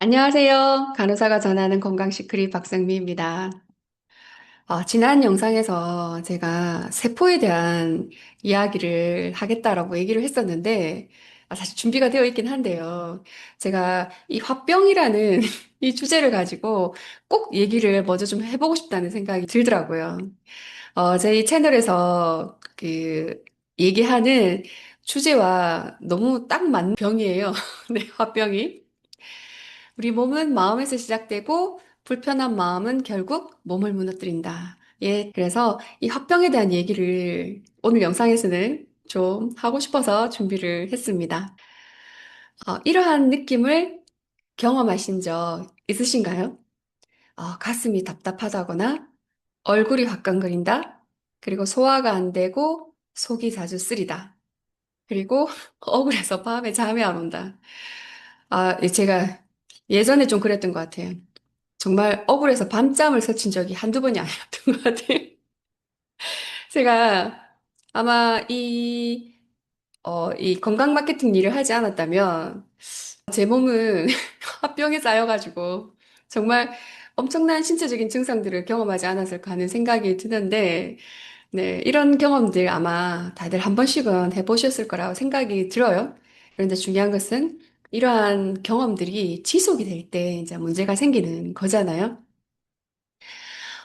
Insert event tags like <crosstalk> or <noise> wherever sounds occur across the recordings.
안녕하세요. 간호사가 전하는 건강 시크릿 박성미입니다. 어, 지난 영상에서 제가 세포에 대한 이야기를 하겠다라고 얘기를 했었는데, 아, 사실 준비가 되어 있긴 한데요. 제가 이 화병이라는 <laughs> 이 주제를 가지고 꼭 얘기를 먼저 좀 해보고 싶다는 생각이 들더라고요. 어, 저희 채널에서 그 얘기하는 주제와 너무 딱 맞는 병이에요. <laughs> 네, 화병이. 우리 몸은 마음에서 시작되고 불편한 마음은 결국 몸을 무너뜨린다. 예, 그래서 이 화병에 대한 얘기를 오늘 영상에서는 좀 하고 싶어서 준비를 했습니다. 어, 이러한 느낌을 경험하신 적 있으신가요? 어, 가슴이 답답하다거나 얼굴이 화끈거린다. 그리고 소화가 안 되고 속이 자주 쓰리다. 그리고 <laughs> 억울해서 밤에 잠이 안 온다. 아, 예, 제가 예전에 좀 그랬던 것 같아요. 정말 억울해서 밤잠을 설친 적이 한두 번이 아니었던 것 같아요. <laughs> 제가 아마 이, 어, 이 건강 마케팅 일을 하지 않았다면 제 몸은 <laughs> 화병에 쌓여가지고 정말 엄청난 신체적인 증상들을 경험하지 않았을까 하는 생각이 드는데, 네, 이런 경험들 아마 다들 한 번씩은 해보셨을 거라고 생각이 들어요. 그런데 중요한 것은 이러한 경험들이 지속이 될 때 이제 문제가 생기는 거잖아요.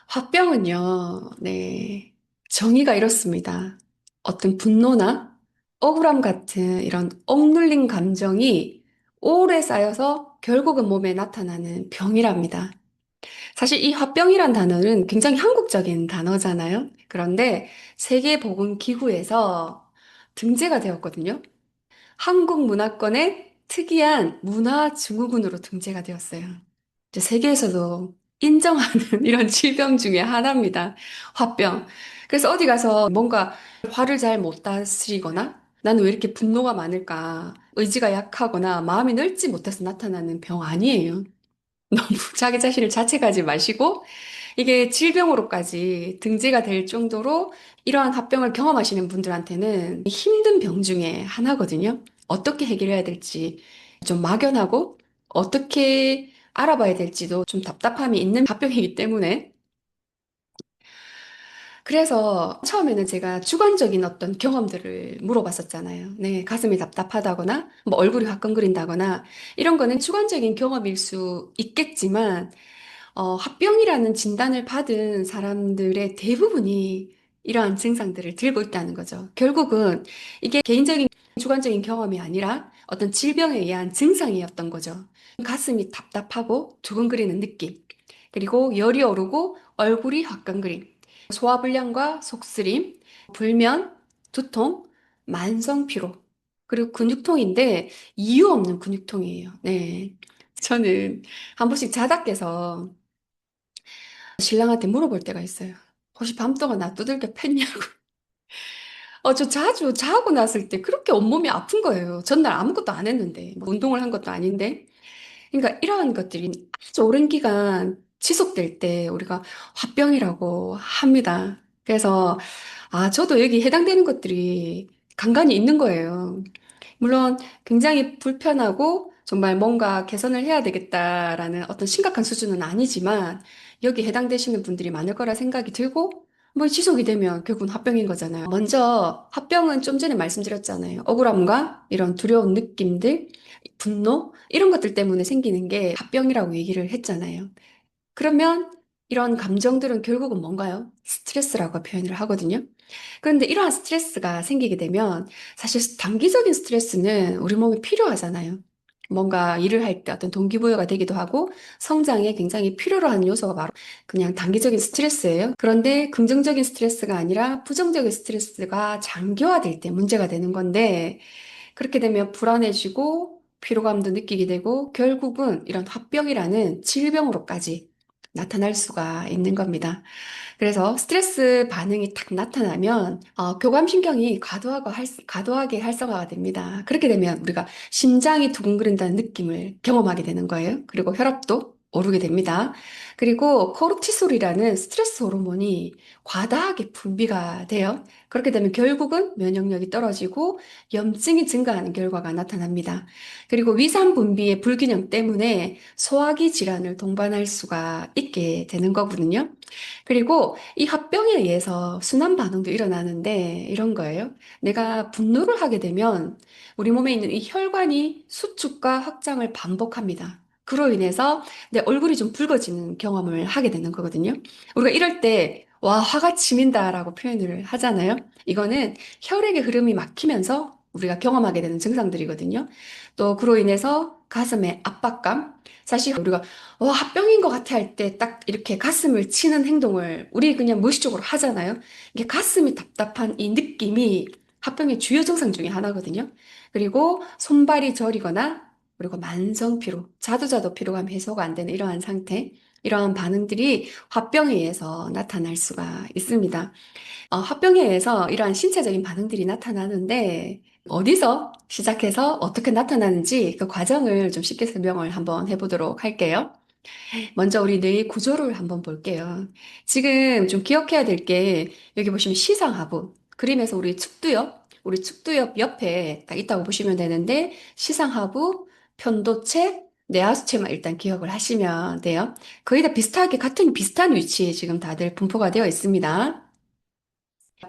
화병은요, 네, 정의가 이렇습니다. 어떤 분노나 억울함 같은 이런 억눌린 감정이 오래 쌓여서 결국은 몸에 나타나는 병이랍니다. 사실 이 화병이란 단어는 굉장히 한국적인 단어잖아요. 그런데 세계보건기구에서 등재가 되었거든요. 한국 문화권의 특이한 문화 증후군으로 등재가 되었어요. 이제 세계에서도 인정하는 <laughs> 이런 질병 중에 하나입니다. 화병. 그래서 어디 가서 뭔가 화를 잘 못 다스리거나 나는 왜 이렇게 분노가 많을까? 의지가 약하거나 마음이 넓지 못해서 나타나는 병 아니에요. <laughs> 너무 자기 자신을 자책하지 마시고 이게 질병으로까지 등재가 될 정도로 이러한 합병을 경험하시는 분들한테는 힘든 병 중에 하나거든요. 어떻게 해결해야 될지 좀 막연하고 어떻게 알아봐야 될지도 좀 답답함이 있는 <laughs> 합병이기 때문에 그래서 처음에는 제가 주관적인 어떤 경험들을 물어봤었잖아요. 네, 가슴이 답답하다거나 뭐 얼굴이 화끈거린다거나 이런 거는 주관적인 경험일 수 있겠지만 어, 합병이라는 진단을 받은 사람들의 대부분이 이러한 증상들을 들고 있다는 거죠. 결국은 이게 개인적인 주관적인 경험이 아니라 어떤 질병에 의한 증상이었던 거죠. 가슴이 답답하고 두근거리는 느낌, 그리고 열이 오르고 얼굴이 화끈거림, 소화불량과 속쓰림, 불면, 두통, 만성 피로, 그리고 근육통인데 이유 없는 근육통이에요. 네. 저는 한 번씩 자다 깨서 신랑한테 물어볼 때가 있어요. 혹시 밤 동안 나 두들겨 팼냐고. 어, 저 자주 자고 났을 때 그렇게 온몸이 아픈 거예요. 전날 아무것도 안 했는데, 뭐 운동을 한 것도 아닌데. 그러니까 이러한 것들이 아주 오랜 기간 지속될 때 우리가 화병이라고 합니다. 그래서, 아, 저도 여기 해당되는 것들이 간간히 있는 거예요. 물론 굉장히 불편하고 정말 뭔가 개선을 해야 되겠다라는 어떤 심각한 수준은 아니지만 여기 해당되시는 분들이 많을 거라 생각이 들고 뭐 지속이 되면 결국은 합병인 거잖아요. 먼저 합병은 좀 전에 말씀드렸잖아요. 억울함과 이런 두려운 느낌들, 분노 이런 것들 때문에 생기는 게 합병이라고 얘기를 했잖아요. 그러면 이런 감정들은 결국은 뭔가요? 스트레스라고 표현을 하거든요. 그런데 이러한 스트레스가 생기게 되면 사실 단기적인 스트레스는 우리 몸에 필요하잖아요. 뭔가 일을 할 때 어떤 동기부여가 되기도 하고 성장에 굉장히 필요로 하는 요소가 바로 그냥 단기적인 스트레스예요. 그런데 긍정적인 스트레스가 아니라 부정적인 스트레스가 장기화될 때 문제가 되는 건데 그렇게 되면 불안해지고 피로감도 느끼게 되고 결국은 이런 화병이라는 질병으로까지 나타날 수가 있는 겁니다. 그래서 스트레스 반응이 딱 나타나면 어, 교감신경이 과도하게, 활, 과도하게 활성화가 됩니다. 그렇게 되면 우리가 심장이 두근거린다는 느낌을 경험하게 되는 거예요. 그리고 혈압도 오르게 됩니다. 그리고 코르티솔이라는 스트레스 호르몬이 과다하게 분비가 돼요. 그렇게 되면 결국은 면역력이 떨어지고 염증이 증가하는 결과가 나타납니다. 그리고 위산 분비의 불균형 때문에 소화기 질환을 동반할 수가 있게 되는 거거든요. 그리고 이 합병에 의해서 순환 반응도 일어나는데 이런 거예요. 내가 분노를 하게 되면 우리 몸에 있는 이 혈관이 수축과 확장을 반복합니다. 그로 인해서 내 얼굴이 좀 붉어지는 경험을 하게 되는 거거든요. 우리가 이럴 때, 와, 화가 치민다라고 표현을 하잖아요. 이거는 혈액의 흐름이 막히면서 우리가 경험하게 되는 증상들이거든요. 또 그로 인해서 가슴의 압박감. 사실 우리가 와, 합병인 것 같아 할 때 딱 이렇게 가슴을 치는 행동을 우리 그냥 무의식적으로 하잖아요. 이게 가슴이 답답한 이 느낌이 합병의 주요 증상 중에 하나거든요. 그리고 손발이 저리거나 그리고 만성 피로, 자두자두 피로감 해소가 안 되는 이러한 상태, 이러한 반응들이 화병에 의해서 나타날 수가 있습니다. 어, 화병에 의해서 이러한 신체적인 반응들이 나타나는데 어디서 시작해서 어떻게 나타나는지 그 과정을 좀 쉽게 설명을 한번 해보도록 할게요. 먼저 우리 뇌의 구조를 한번 볼게요. 지금 좀 기억해야 될 게 여기 보시면 시상하부 그림에서 우리 측두엽 우리 측두엽 옆에 딱 있다고 보시면 되는데 시상하부, 편도체, 내하수체만 일단 기억을 하시면 돼요. 거의 다 비슷하게 같은 비슷한 위치에 지금 다들 분포가 되어 있습니다.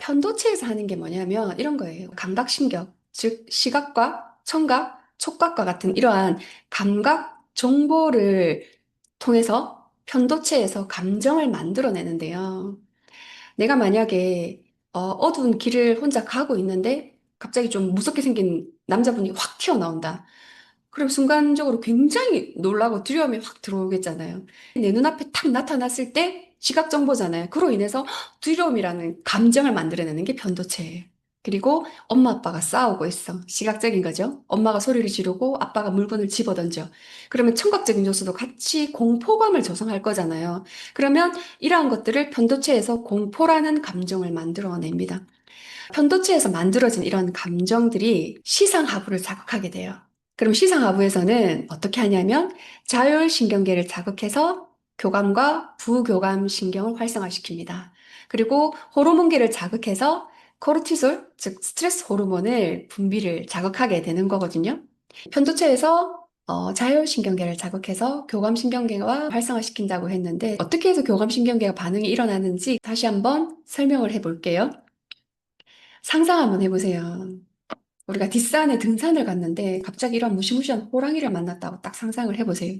편도체에서 하는 게 뭐냐면 이런 거예요. 감각신경, 즉 시각과 청각, 촉각과 같은 이러한 감각 정보를 통해서 편도체에서 감정을 만들어내는데요. 내가 만약에 어, 어두운 길을 혼자 가고 있는데 갑자기 좀 무섭게 생긴 남자분이 확 튀어나온다. 그럼 순간적으로 굉장히 놀라고 두려움이 확 들어오겠잖아요. 내 눈앞에 탁 나타났을 때 시각 정보잖아요. 그로 인해서 두려움이라는 감정을 만들어내는 게 편도체예요. 그리고 엄마 아빠가 싸우고 있어. 시각적인 거죠. 엄마가 소리를 지르고 아빠가 물건을 집어던져. 그러면 청각적인 요소도 같이 공포감을 조성할 거잖아요. 그러면 이러한 것들을 편도체에서 공포라는 감정을 만들어냅니다. 편도체에서 만들어진 이런 감정들이 시상하부를 자극하게 돼요. 그럼 시상하부에서는 어떻게 하냐면 자율신경계를 자극해서 교감과 부교감 신경을 활성화시킵니다. 그리고 호르몬계를 자극해서 코르티솔, 즉 스트레스 호르몬을 분비를 자극하게 되는 거거든요. 편도체에서 어, 자율신경계를 자극해서 교감신경계가 활성화시킨다고 했는데 어떻게 해서 교감신경계가 반응이 일어나는지 다시 한번 설명을 해볼게요. 상상 한번 해보세요. 우리가 뒷산에 등산을 갔는데 갑자기 이런 무시무시한 호랑이를 만났다고 딱 상상을 해보세요.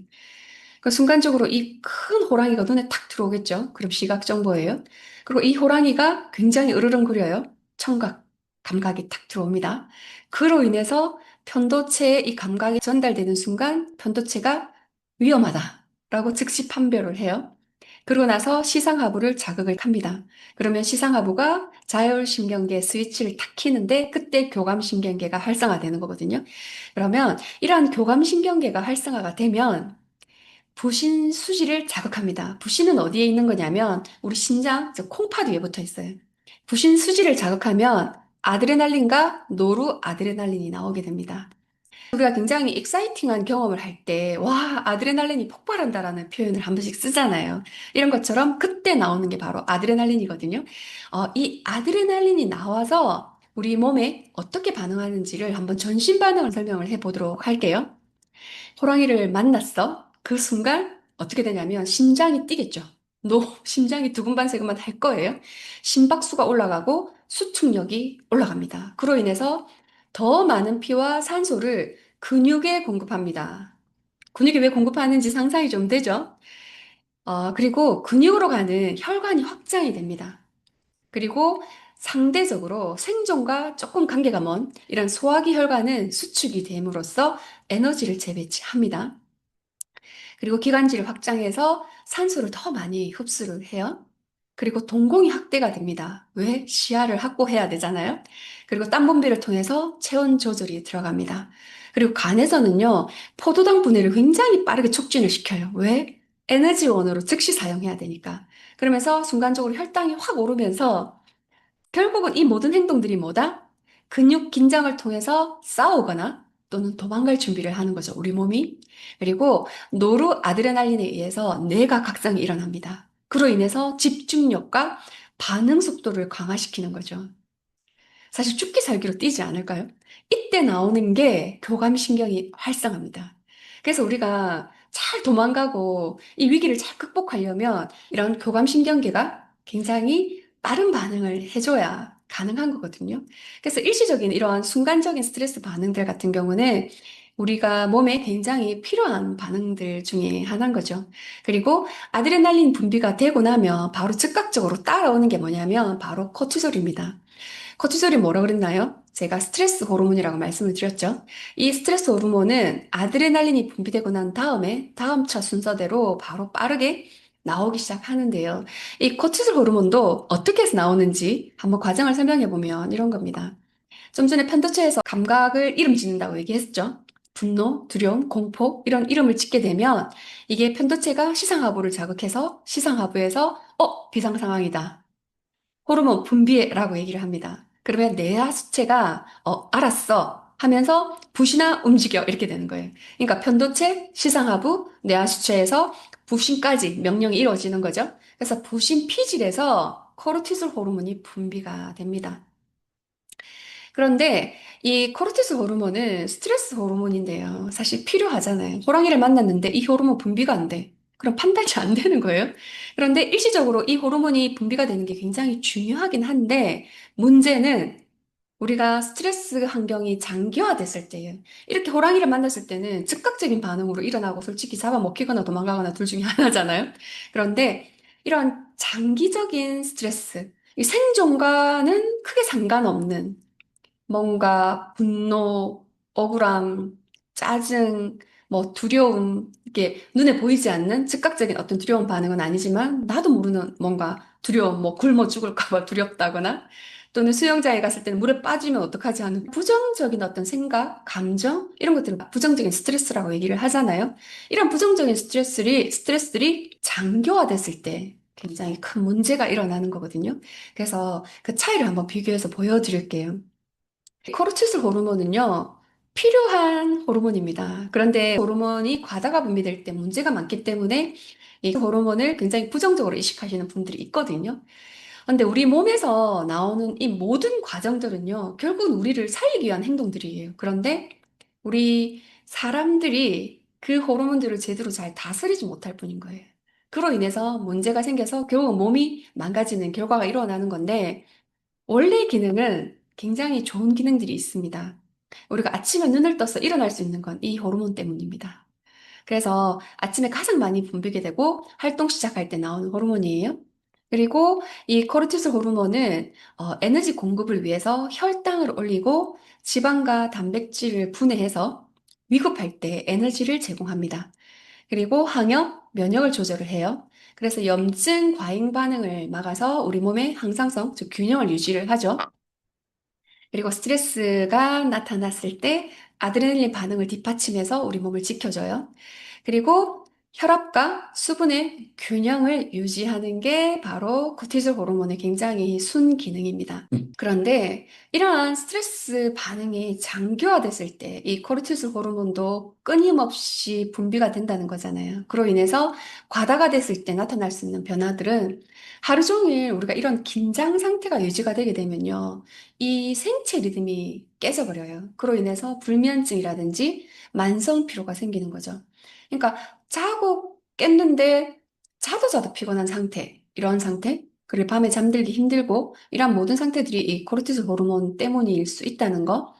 그 순간적으로 이 큰 호랑이가 눈에 탁 들어오겠죠? 그럼 시각 정보예요. 그리고 이 호랑이가 굉장히 으르렁거려요. 청각, 감각이 탁 들어옵니다. 그로 인해서 편도체에 이 감각이 전달되는 순간 편도체가 위험하다라고 즉시 판별을 해요. 그러고 나서 시상하부를 자극을 합니다. 그러면 시상하부가 자율신경계 스위치를 탁 키는데 그때 교감신경계가 활성화되는 거거든요. 그러면 이러한 교감신경계가 활성화가 되면 부신 수지를 자극합니다. 부신은 어디에 있는 거냐면 우리 신장, 즉 콩팥 위에 붙어 있어요. 부신 수지를 자극하면 아드레날린과 노르아드레날린이 나오게 됩니다. 우리가 굉장히 익사이팅한 경험을 할 때, 와, 아드레날린이 폭발한다라는 표현을 한 번씩 쓰잖아요. 이런 것처럼 그때 나오는 게 바로 아드레날린이거든요. 어, 이 아드레날린이 나와서 우리 몸에 어떻게 반응하는지를 한번 전신 반응을 설명을 해 보도록 할게요. 호랑이를 만났어. 그 순간 어떻게 되냐면 심장이 뛰겠죠. 노, 심장이 두근반세근만 할 거예요. 심박수가 올라가고 수축력이 올라갑니다. 그로 인해서 더 많은 피와 산소를 근육에 공급합니다. 근육에 왜 공급하는지 상상이 좀 되죠? 어, 그리고 근육으로 가는 혈관이 확장이 됩니다. 그리고 상대적으로 생존과 조금 관계가 먼 이런 소화기 혈관은 수축이 됨으로써 에너지를 재배치합니다. 그리고 기관지를 확장해서 산소를 더 많이 흡수를 해요. 그리고 동공이 확대가 됩니다. 왜? 시야를 확보해야 되잖아요. 그리고 땀 분비를 통해서 체온 조절이 들어갑니다. 그리고 간에서는요, 포도당 분해를 굉장히 빠르게 촉진을 시켜요. 왜? 에너지원으로 즉시 사용해야 되니까. 그러면서 순간적으로 혈당이 확 오르면서 결국은 이 모든 행동들이 뭐다? 근육 긴장을 통해서 싸우거나 또는 도망갈 준비를 하는 거죠. 우리 몸이. 그리고 노르아드레날린에 의해서 뇌가 각성이 일어납니다. 그로 인해서 집중력과 반응 속도를 강화시키는 거죠. 사실 죽기 살기로 뛰지 않을까요? 이때 나오는 게 교감신경이 활성화입니다. 그래서 우리가 잘 도망가고 이 위기를 잘 극복하려면 이런 교감신경계가 굉장히 빠른 반응을 해줘야 가능한 거거든요. 그래서 일시적인 이러한 순간적인 스트레스 반응들 같은 경우는 우리가 몸에 굉장히 필요한 반응들 중에 하나인 거죠. 그리고 아드레날린 분비가 되고 나면 바로 즉각적으로 따라오는 게 뭐냐면 바로 코티솔입니다. 코티솔이 뭐라 그랬나요? 제가 스트레스 호르몬이라고 말씀을 드렸죠. 이 스트레스 호르몬은 아드레날린이 분비되고 난 다음에 다음 차 순서대로 바로 빠르게 나오기 시작하는데요. 이 코티솔 호르몬도 어떻게 해서 나오는지 한번 과정을 설명해 보면 이런 겁니다. 좀 전에 편도체에서 감각을 이름 짓는다고 얘기했죠. 분노, 두려움, 공포 이런 이름을 짓게 되면 이게 편도체가 시상하부를 자극해서 시상하부에서 어, 비상 상황이다. 호르몬 분비라고 얘기를 합니다. 그러면 뇌하 수체가 어, 알았어 하면서 부시나 움직여 이렇게 되는 거예요. 그러니까 편도체, 시상하부, 뇌하 수체에서 부신까지 명령이 이루어지는 거죠. 그래서 부신 피질에서 코르티솔 호르몬이 분비가 됩니다. 그런데 이 코르티솔 호르몬은 스트레스 호르몬인데요. 사실 필요하잖아요. 호랑이를 만났는데 이 호르몬 분비가 안 돼. 그럼 판단이 안 되는 거예요. 그런데 일시적으로 이 호르몬이 분비가 되는 게 굉장히 중요하긴 한데 문제는 우리가 스트레스 환경이 장기화됐을 때예요. 이렇게 호랑이를 만났을 때는 즉각적인 반응으로 일어나고 솔직히 잡아먹히거나 도망가거나 둘 중에 하나잖아요. 그런데 이런 장기적인 스트레스, 이 생존과는 크게 상관없는 뭔가 분노, 억울함, 짜증, 뭐 두려움, 이게 눈에 보이지 않는 즉각적인 어떤 두려운 반응은 아니지만 나도 모르는 뭔가 두려움, 뭐 굶어 죽을까 봐 두렵다거나 또는 수영장에 갔을 때는 물에 빠지면 어떡하지 하는 부정적인 어떤 생각, 감정 이런 것들을 부정적인 스트레스라고 얘기를 하잖아요. 이런 부정적인 스트레스들이 스트레스들이 장기화됐을 때 굉장히 큰 문제가 일어나는 거거든요. 그래서 그 차이를 한번 비교해서 보여드릴게요. 코르티솔 호르몬은요, 필요한 호르몬입니다. 그런데 호르몬이 과다가 분비될 때 문제가 많기 때문에 이 호르몬을 굉장히 부정적으로 인식하시는 분들이 있거든요. 근데 우리 몸에서 나오는 이 모든 과정들은요, 결국은 우리를 살리기 위한 행동들이에요. 그런데 우리 사람들이 그 호르몬들을 제대로 잘 다스리지 못할 뿐인 거예요. 그로 인해서 문제가 생겨서 결국 몸이 망가지는 결과가 일어나는 건데, 원래 기능은 굉장히 좋은 기능들이 있습니다. 우리가 아침에 눈을 떠서 일어날 수 있는 건 이 호르몬 때문입니다. 그래서 아침에 가장 많이 분비게 되고 활동 시작할 때 나오는 호르몬이에요. 그리고 이 코르티솔 호르몬은 어, 에너지 공급을 위해서 혈당을 올리고 지방과 단백질을 분해해서 위급할 때 에너지를 제공합니다. 그리고 항염, 면역을 조절을 해요. 그래서 염증 과잉 반응을 막아서 우리 몸의 항상성, 즉 균형을 유지를 하죠. 그리고 스트레스가 나타났을 때 아드레날린 반응을 뒷받침해서 우리 몸을 지켜줘요. 그리고 혈압과 수분의 균형을 유지하는 게 바로 코티졸 호르몬의 굉장히 순기능입니다. 음. 그런데 이러한 스트레스 반응이 장기화됐을 때 이 코르티솔 호르몬도 끊임없이 분비가 된다는 거잖아요. 그로 인해서 과다가 됐을 때 나타날 수 있는 변화들은 하루 종일 우리가 이런 긴장 상태가 유지가 되게 되면요. 이 생체 리듬이 깨져버려요. 그로 인해서 불면증이라든지 만성 피로가 생기는 거죠. 그러니까 자고 깼는데 자도 자도 피곤한 상태, 이런 상태, 그리고 밤에 잠들기 힘들고 이런 모든 상태들이 이 코르티솔 호르몬 때문일 수 있다는 거.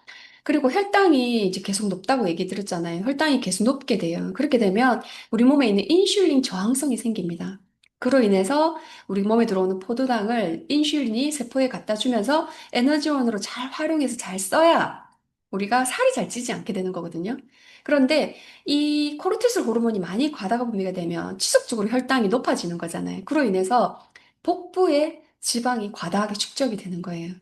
그리고 혈당이 이제 계속 높다고 얘기 드렸잖아요. 혈당이 계속 높게 돼요. 그렇게 되면 우리 몸에 있는 인슐린 저항성이 생깁니다. 그로 인해서 우리 몸에 들어오는 포도당을 인슐린이 세포에 갖다 주면서 에너지원으로 잘 활용해서 잘 써야 우리가 살이 잘 찌지 않게 되는 거거든요. 그런데 이 코르티솔 호르몬이 많이 과다가 분비가 되면 지속적으로 혈당이 높아지는 거잖아요. 그로 인해서 복부에 지방이 과다하게 축적이 되는 거예요.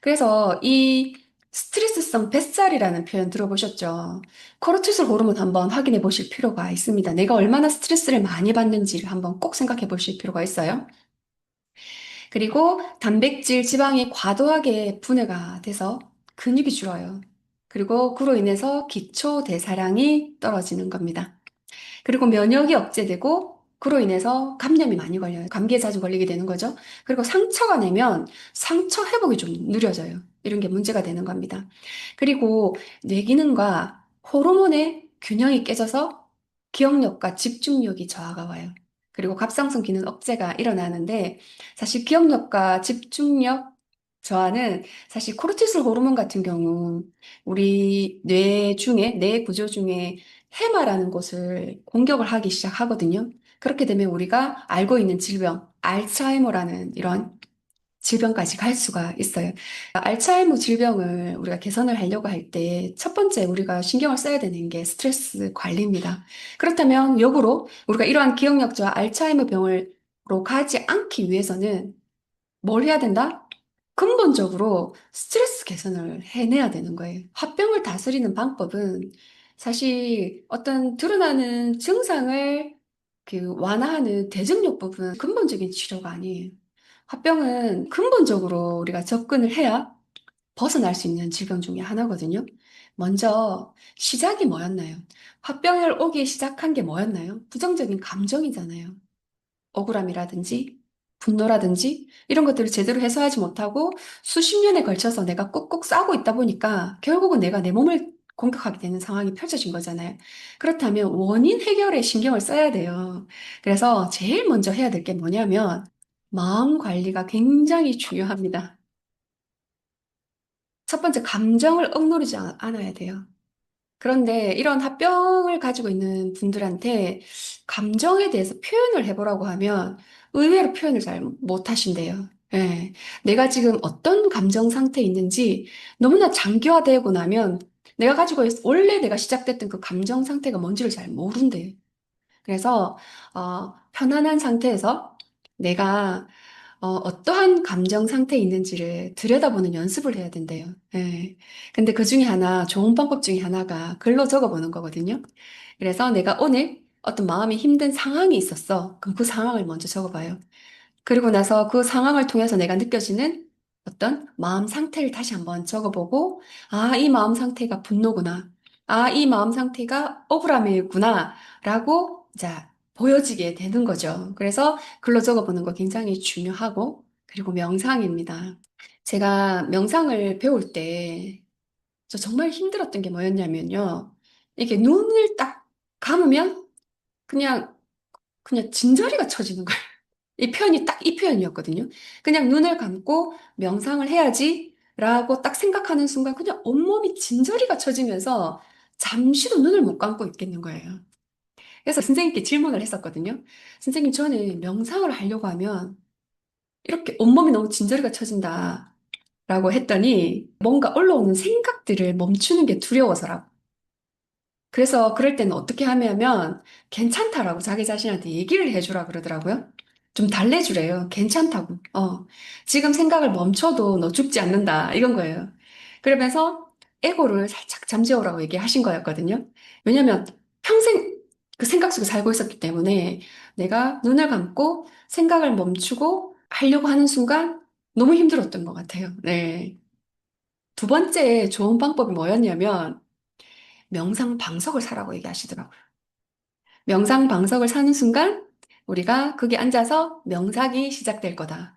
그래서 이 스트레스성 뱃살이라는 표현 들어보셨죠? 코르티솔 호르몬 한번 확인해 보실 필요가 있습니다. 내가 얼마나 스트레스를 많이 받는지를 한번 꼭 생각해 보실 필요가 있어요. 그리고 단백질, 지방이 과도하게 분해가 돼서 근육이 줄어요. 그리고 그로 인해서 기초 대사량이 떨어지는 겁니다. 그리고 면역이 억제되고 그로 인해서 감염이 많이 걸려요. 감기에 자주 걸리게 되는 거죠. 그리고 상처가 내면 상처 회복이 좀 느려져요. 이런 게 문제가 되는 겁니다. 그리고 뇌 기능과 호르몬의 균형이 깨져서 기억력과 집중력이 저하가 와요. 그리고 갑상선 기능 억제가 일어나는데 사실 기억력과 집중력 저하는 사실 코르티솔 호르몬 같은 경우 우리 뇌 중에 뇌 구조 중에 해마라는 곳을 공격을 하기 시작하거든요. 그렇게 되면 우리가 알고 있는 질병, 알츠하이머라는 이런 질병까지 갈 수가 있어요. 알츠하이머 질병을 우리가 개선을 하려고 할 때 첫 번째 우리가 신경을 써야 되는 게 스트레스 관리입니다. 그렇다면 역으로 우리가 이러한 기억력 저하 알츠하이머 병으로 가지 않기 위해서는 뭘 해야 된다? 근본적으로 스트레스 개선을 해내야 되는 거예요. 화병을 다스리는 방법은 사실 어떤 드러나는 증상을 그 완화하는 대증요법은 근본적인 치료가 아니에요. 화병은 근본적으로 우리가 접근을 해야 벗어날 수 있는 질병 중에 하나거든요. 먼저 시작이 뭐였나요? 화병을 오기 시작한 게 뭐였나요? 부정적인 감정이잖아요. 억울함이라든지 분노라든지 이런 것들을 제대로 해소하지 못하고 수십 년에 걸쳐서 내가 꾹꾹 싸고 있다 보니까 결국은 내가 내 몸을 공격하게 되는 상황이 펼쳐진 거잖아요. 그렇다면 원인 해결에 신경을 써야 돼요. 그래서 제일 먼저 해야 될 게 뭐냐면 마음 관리가 굉장히 중요합니다. 첫 번째, 감정을 억누르지 않- 않아야 돼요. 그런데 이런 합병을 가지고 있는 분들한테 감정에 대해서 표현을 해보라고 하면 의외로 표현을 잘 못하신대요. 예. 내가 지금 어떤 감정 상태에 있는지 너무나 장기화되고 나면 내가 가지고 있, 원래 내가 시작됐던 그 감정 상태가 뭔지를 잘 모른대요. 그래서 어, 편안한 상태에서 내가 어, 어떠한 감정 상태에 있는지를 들여다보는 연습을 해야 된대요. 예. 근데 그 중에 하나, 좋은 방법 중에 하나가 글로 적어보는 거거든요. 그래서 내가 오늘 어떤 마음이 힘든 상황이 있었어. 그럼 그 상황을 먼저 적어봐요. 그리고 나서 그 상황을 통해서 내가 느껴지는 어떤 마음 상태를 다시 한번 적어보고, 아, 이 마음 상태가 분노구나. 아, 이 마음 상태가 억울함이구나. 라고, 자, 보여지게 되는 거죠. 그래서 글로 적어보는 거 굉장히 중요하고, 그리고 명상입니다. 제가 명상을 배울 때, 저 정말 힘들었던 게 뭐였냐면요. 이렇게 눈을 딱 감으면, 그냥, 그냥 진저리가 쳐지는 거예요. <laughs> 이 표현이 딱 이 표현이었거든요. 그냥 눈을 감고 명상을 해야지 라고 딱 생각하는 순간 그냥 온몸이 진저리가 쳐지면서 잠시도 눈을 못 감고 있겠는 거예요. 그래서 선생님께 질문을 했었거든요. 선생님, 저는 명상을 하려고 하면 이렇게 온몸이 너무 진저리가 쳐진다 라고 했더니 뭔가 올라오는 생각들을 멈추는 게 두려워서라고. 그래서 그럴 때는 어떻게 하냐면 괜찮다라고 자기 자신한테 얘기를 해주라 그러더라고요. 좀 달래주래요. 괜찮다고. 어. 지금 생각을 멈춰도 너 죽지 않는다. 이건 거예요. 그러면서 에고를 살짝 잠재우라고 얘기하신 거였거든요. 왜냐면 평생 그 생각 속에 살고 있었기 때문에 내가 눈을 감고 생각을 멈추고 하려고 하는 순간 너무 힘들었던 것 같아요. 네. 두 번째 좋은 방법이 뭐였냐면 명상 방석을 사라고 얘기하시더라고요. 명상 방석을 사는 순간 우리가 거기 앉아서 명상이 시작될 거다.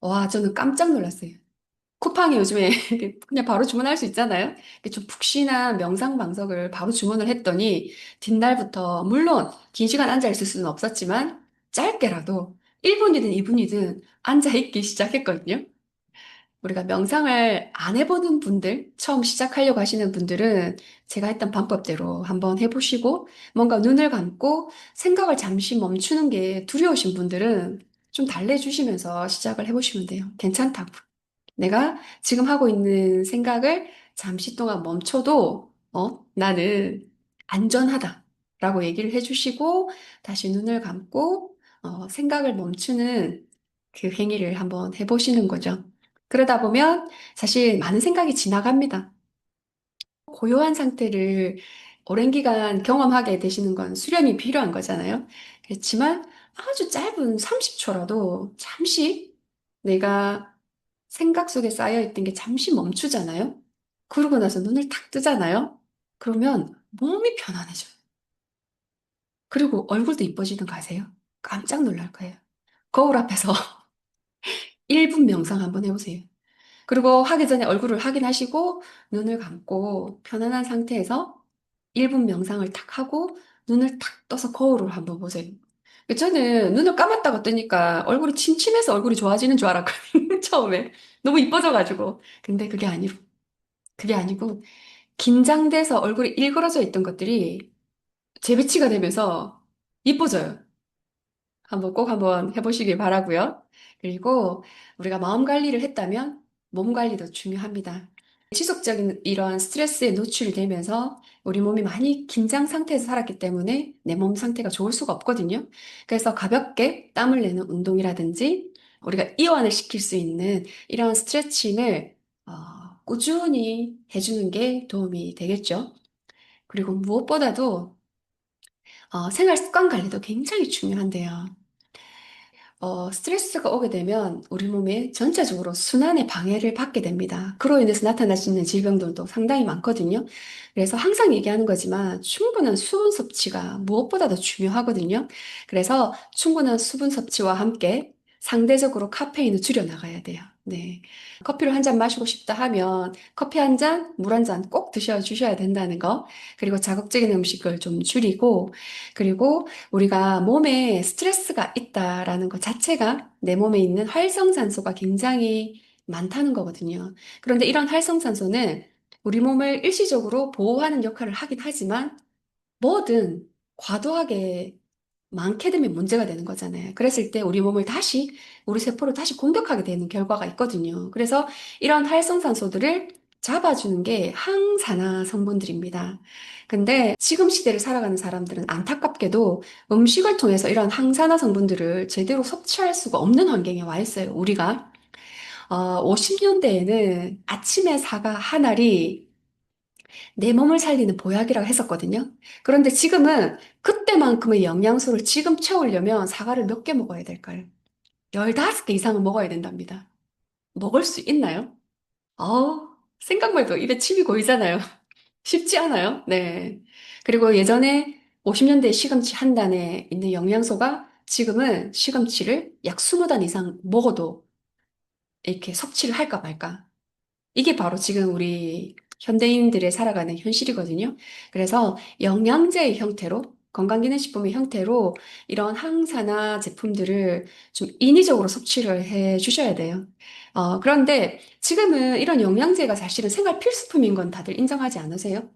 와, 저는 깜짝 놀랐어요. 쿠팡에 요즘에 <laughs> 그냥 바로 주문할 수 있잖아요. 좀 푹신한 명상 방석을 바로 주문을 했더니 뒷날부터 물론 긴 시간 앉아 있을 수는 없었지만 짧게라도 1분이든 2분이든 앉아 있기 시작했거든요. 우리가 명상을 안 해보는 분들, 처음 시작하려고 하시는 분들은 제가 했던 방법대로 한번 해보시고, 뭔가 눈을 감고 생각을 잠시 멈추는 게 두려우신 분들은 좀 달래주시면서 시작을 해보시면 돼요. 괜찮다고. 내가 지금 하고 있는 생각을 잠시 동안 멈춰도, 어, 나는 안전하다 라고 얘기를 해주시고, 다시 눈을 감고, 어, 생각을 멈추는 그 행위를 한번 해보시는 거죠. 그러다 보면 사실 많은 생각이 지나갑니다. 고요한 상태를 오랜 기간 경험하게 되시는 건 수련이 필요한 거잖아요. 그렇지만 아주 짧은 30초라도 잠시 내가 생각 속에 쌓여있던 게 잠시 멈추잖아요. 그러고 나서 눈을 탁 뜨잖아요? 그러면 몸이 편안해져요. 그리고 얼굴도 이뻐지는 거 아세요? 깜짝 놀랄 거예요. 거울 앞에서 <laughs> 1분 명상 한번 해보세요. 그리고 하기 전에 얼굴을 확인하시고 눈을 감고 편안한 상태에서 1분 명상을 탁 하고 눈을 탁 떠서 거울을 한번 보세요. 저는 눈을 감았다가 뜨니까 얼굴이 침침해서 얼굴이 좋아지는 줄 알았거든요, <laughs> 처음에. 너무 이뻐져가지고. 근데 그게 아니고, 그게 아니고, 긴장돼서 얼굴이 일그러져 있던 것들이 재배치가 되면서 이뻐져요. 한번 꼭 한번 해보시길 바라고요. 그리고 우리가 마음 관리를 했다면 몸 관리도 중요합니다. 지속적인 이러한 스트레스에 노출이 되면서 우리 몸이 많이 긴장 상태에서 살았기 때문에 내 몸 상태가 좋을 수가 없거든요. 그래서 가볍게 땀을 내는 운동이라든지 우리가 이완을 시킬 수 있는 이런 스트레칭을 어, 꾸준히 해주는 게 도움이 되겠죠. 그리고 무엇보다도 어, 생활 습관 관리도 굉장히 중요한데요. 어, 스트레스가 오게 되면 우리 몸에 전체적으로 순환의 방해를 받게 됩니다. 그로 인해서 나타날 수 있는 질병들도 상당히 많거든요. 그래서 항상 얘기하는 거지만 충분한 수분 섭취가 무엇보다도 중요하거든요. 그래서 충분한 수분 섭취와 함께 상대적으로 카페인을 줄여 나가야 돼요. 네. 커피를 한 잔 마시고 싶다 하면 커피 한 잔, 물 한 잔 꼭 드셔 주셔야 된다는 거. 그리고 자극적인 음식을 좀 줄이고, 그리고 우리가 몸에 스트레스가 있다라는 것 자체가 내 몸에 있는 활성산소가 굉장히 많다는 거거든요. 그런데 이런 활성산소는 우리 몸을 일시적으로 보호하는 역할을 하긴 하지만 뭐든 과도하게 많게 되면 문제가 되는 거잖아요. 그랬을 때 우리 몸을 다시, 우리 세포를 다시 공격하게 되는 결과가 있거든요. 그래서 이런 활성산소들을 잡아주는 게 항산화 성분들입니다. 근데 지금 시대를 살아가는 사람들은 안타깝게도 음식을 통해서 이런 항산화 성분들을 제대로 섭취할 수가 없는 환경에 와 있어요, 우리가. 어, 50년대에는 아침에 사과 한 알이 내 몸을 살리는 보약이라고 했었거든요. 그런데 지금은 그때만큼의 영양소를 지금 채우려면 사과를 몇 개 먹어야 될까요? 15개 이상은 먹어야 된답니다. 먹을 수 있나요? 어우, 생각만 해도 입에 침이 고이잖아요. <laughs> 쉽지 않아요? 네. 그리고 예전에 50년대 시금치 한 단에 있는 영양소가 지금은 시금치를 약 20단 이상 먹어도 이렇게 섭취를 할까 말까. 이게 바로 지금 우리 현대인들의 살아가는 현실이거든요. 그래서 영양제의 형태로, 건강기능식품의 형태로 이런 항산화 제품들을 좀 인위적으로 섭취를 해 주셔야 돼요. 어, 그런데 지금은 이런 영양제가 사실은 생활 필수품인 건 다들 인정하지 않으세요?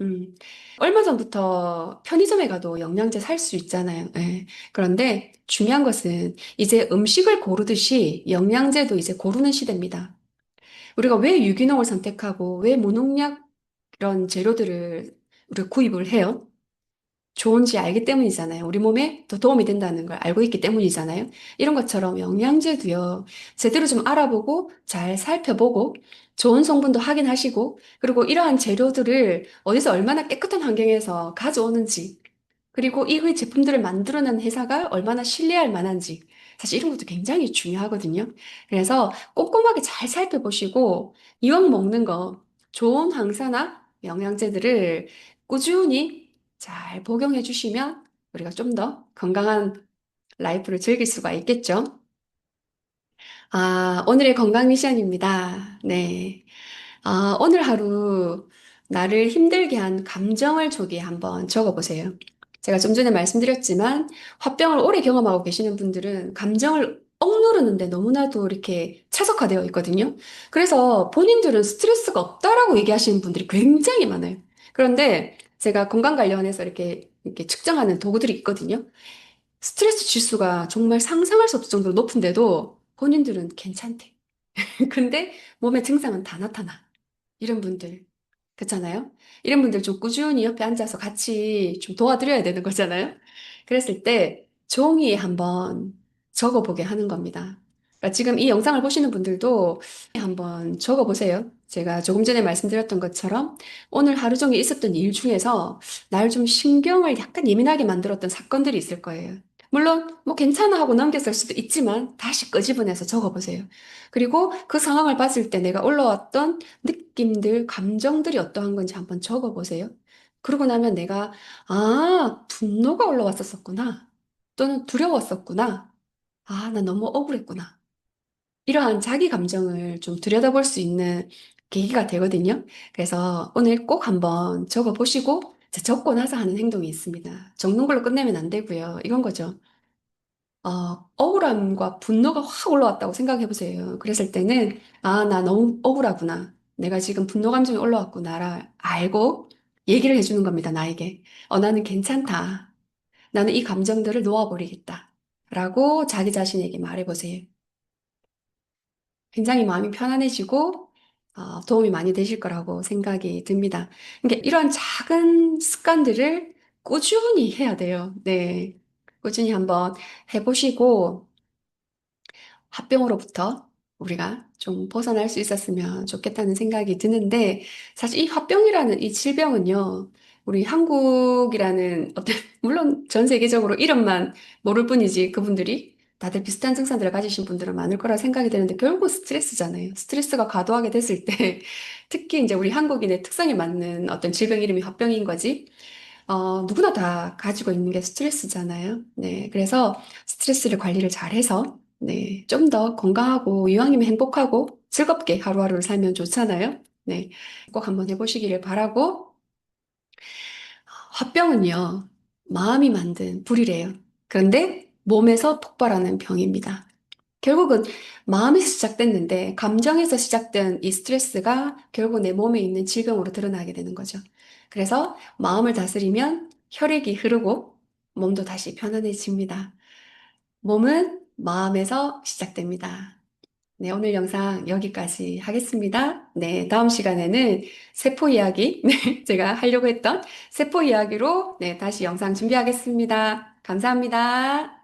음, 얼마 전부터 편의점에 가도 영양제 살 수 있잖아요. 예. 그런데 중요한 것은 이제 음식을 고르듯이 영양제도 이제 고르는 시대입니다. 우리가 왜 유기농을 선택하고 왜 무농약 이런 재료들을 우리가 구입을 해요? 좋은지 알기 때문이잖아요. 우리 몸에 더 도움이 된다는 걸 알고 있기 때문이잖아요. 이런 것처럼 영양제도요, 제대로 좀 알아보고 잘 살펴보고 좋은 성분도 확인하시고 그리고 이러한 재료들을 어디서 얼마나 깨끗한 환경에서 가져오는지 그리고 이 제품들을 만들어낸 회사가 얼마나 신뢰할 만한지 사실 이런 것도 굉장히 중요하거든요. 그래서 꼼꼼하게 잘 살펴보시고 이왕 먹는 거 좋은 항산화 영양제들을 꾸준히 잘 복용해 주시면 우리가 좀 더 건강한 라이프를 즐길 수가 있겠죠. 아, 오늘의 건강 미션입니다. 네. 아, 오늘 하루 나를 힘들게 한 감정을 조기에 한번 적어보세요. 제가 좀 전에 말씀드렸지만 화병을 오래 경험하고 계시는 분들은 감정을 억누르는데 너무나도 이렇게 차석화되어 있거든요. 그래서 본인들은 스트레스가 없다라고 얘기하시는 분들이 굉장히 많아요. 그런데 제가 건강 관련해서 이렇게, 이렇게 측정하는 도구들이 있거든요. 스트레스 지수가 정말 상상할 수 없을 정도로 높은데도 본인들은 괜찮대. <laughs> 근데 몸의 증상은 다 나타나. 이런 분들. 그렇잖아요? 이런 분들 좀 꾸준히 옆에 앉아서 같이 좀 도와드려야 되는 거잖아요? 그랬을 때 종이에 한번 적어보게 하는 겁니다. 그러니까 지금 이 영상을 보시는 분들도 한번 적어보세요. 제가 조금 전에 말씀드렸던 것처럼 오늘 하루 종일 있었던 일 중에서 날 좀 신경을 약간 예민하게 만들었던 사건들이 있을 거예요. 물론 뭐 괜찮아 하고 넘겼을 수도 있지만 다시 끄집어내서 적어보세요. 그리고 그 상황을 봤을 때 내가 올라왔던 느낌들, 감정들이 어떠한 건지 한번 적어보세요. 그러고 나면 내가 아, 분노가 올라왔었구나. 또는 두려웠었구나. 아, 나 너무 억울했구나. 이러한 자기 감정을 좀 들여다볼 수 있는 계기가 되거든요. 그래서 오늘 꼭 한번 적어보시고 자, 적고 나서 하는 행동이 있습니다. 적는 걸로 끝내면 안 되고요. 이건 거죠. 어, 억울함과 분노가 확 올라왔다고 생각해 보세요. 그랬을 때는 아, 나 너무 억울하구나. 내가 지금 분노 감정이 올라왔구나를 알고 얘기를 해주는 겁니다. 나에게. 어, 나는 괜찮다. 나는 이 감정들을 놓아버리겠다. 라고 자기 자신에게 말해보세요. 굉장히 마음이 편안해지고 어, 도움이 많이 되실 거라고 생각이 듭니다. 그러니까 이런 작은 습관들을 꾸준히 해야 돼요. 네. 꾸준히 한번 해보시고 화병으로부터 우리가 좀 벗어날 수 있었으면 좋겠다는 생각이 드는데 사실 이 화병이라는 이 질병은요. 우리 한국이라는 어떤 <laughs> 물론 전 세계적으로 이름만 모를 뿐이지 그분들이 다들 비슷한 증상들을 가지신 분들은 많을 거라 생각이 되는데 결국 스트레스잖아요. 스트레스가 과도하게 됐을 때 <laughs> 특히 이제 우리 한국인의 특성에 맞는 어떤 질병 이름이 화병인 거지. 어, 누구나 다 가지고 있는 게 스트레스잖아요. 네, 그래서 스트레스를 관리를 잘해서 네, 좀 더 건강하고 이왕이면 행복하고 즐겁게 하루하루를 살면 좋잖아요. 네, 꼭 한번 해보시기를 바라고 화병은요, 마음이 만든 불이래요. 그런데 몸에서 폭발하는 병입니다. 결국은 마음에서 시작됐는데, 감정에서 시작된 이 스트레스가 결국 내 몸에 있는 질병으로 드러나게 되는 거죠. 그래서 마음을 다스리면 혈액이 흐르고 몸도 다시 편안해집니다. 몸은 마음에서 시작됩니다. 네, 오늘 영상 여기까지 하겠습니다. 네, 다음 시간에는 세포 이야기, <laughs> 네, 제가 하려고 했던 세포 이야기로 네, 다시 영상 준비하겠습니다. 감사합니다.